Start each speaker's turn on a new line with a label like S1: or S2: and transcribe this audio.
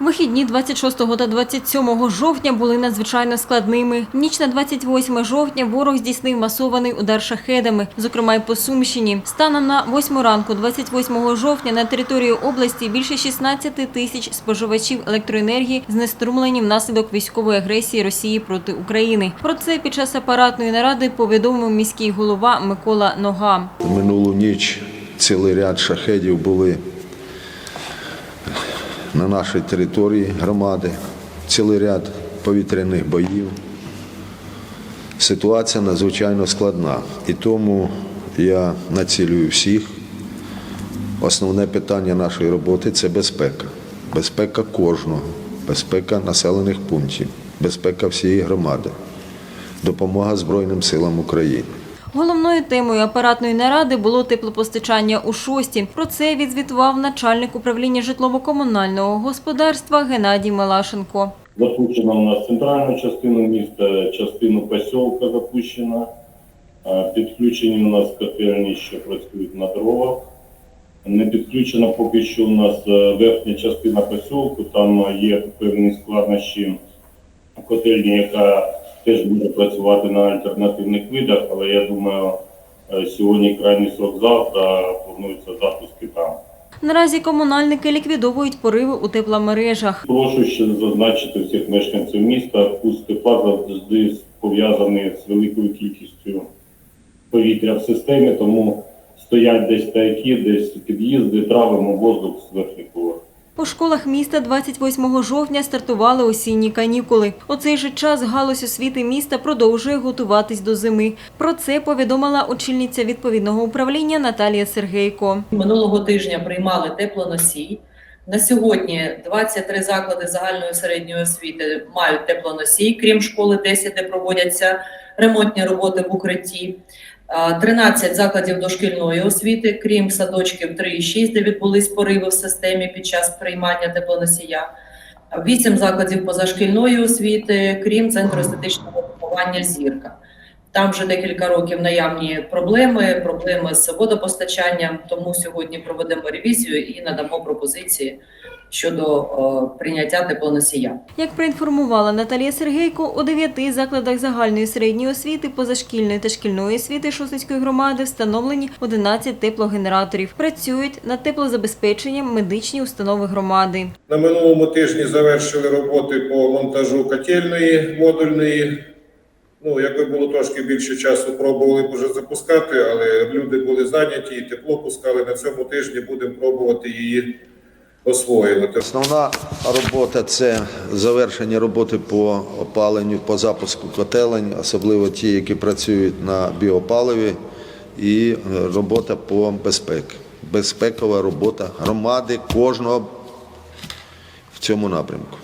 S1: Вихідні 26 та 27 жовтня були надзвичайно складними. Ніч на 28 жовтня ворог здійснив масований удар шахедами, зокрема й по Сумщині. Станом на 8 ранку 28 жовтня на території області більше 16 тисяч споживачів електроенергії знеструмлені внаслідок військової агресії Росії проти України. Про це під час апаратної наради повідомив міський голова Микола Нога.
S2: Минулу ніч цілий ряд шахедів були на нашій території громади, цілий ряд повітряних боїв. Ситуація надзвичайно складна. І тому я націлюю всіх. Основне питання нашої роботи це безпека. Безпека кожного, безпека населених пунктів, безпека всієї громади, допомога Збройним силам України.
S1: Головною темою апаратної наради було теплопостачання у шості. Про це відзвітував начальник управління житлово-комунального господарства Геннадій Малашенко.
S3: Запущена у нас центральна частина міста, частину посілка запущена. Е, Підключені у нас котельні, що працюють на дровах. Не підключена поки що у нас е, верхня частина посілку. Там є певні складнощі котельні, яка теж буде працювати на альтернативних видах, але я думаю, е, сьогодні крайній срок завтра планується запуски там.
S1: Наразі комунальники ліквідовують пориви у тепломережах.
S3: Прошу ще зазначити всіх мешканців міста, пуст тепла завжди пов'язаний з великою кількістю повітря в системі, тому стоять десь стояки, десь під'їзди, травимо воздух з верхніх поверхів.
S1: У школах міста 28 жовтня стартували осінні канікули. У цей же час галузь освіти міста продовжує готуватись до зими. Про це повідомила очільниця відповідного управління Наталія Сергейко.
S4: Минулого тижня приймали теплоносій. На сьогодні 23 заклади загальної середньої освіти мають теплоносій, крім школи 10, де проводяться ремонтні роботи в укритті. А, 13 закладів дошкільної освіти, крім садочків 3 і 6, де відбулись пориви в системі під час приймання теплоносія. 8 закладів позашкільної освіти, крім центру естетичного виховання зірка. Там вже декілька років наявні проблеми, проблеми з водопостачанням. Тому сьогодні проведемо ревізію і надамо пропозиції щодо е, прийняття теплоносія.
S1: Як проінформувала Наталія Сергейко, у дев'яти закладах загальної середньої освіти, позашкільної та шкільної освіти Шосицької громади встановлені 11 теплогенераторів. Працюють над теплозабезпеченням медичні установи громади.
S5: На минулому тижні завершили роботи по монтажу котельної модульної. Ну, якби було трошки більше часу, пробували б вже запускати, але люди були зайняті і тепло пускали. На цьому тижні будемо пробувати її освоювати.
S2: Основна робота це завершення роботи по опаленню, по запуску котелень, особливо ті, які працюють на біопаливі, і е, робота по безпеці. Безпекова робота громади кожного в цьому напрямку.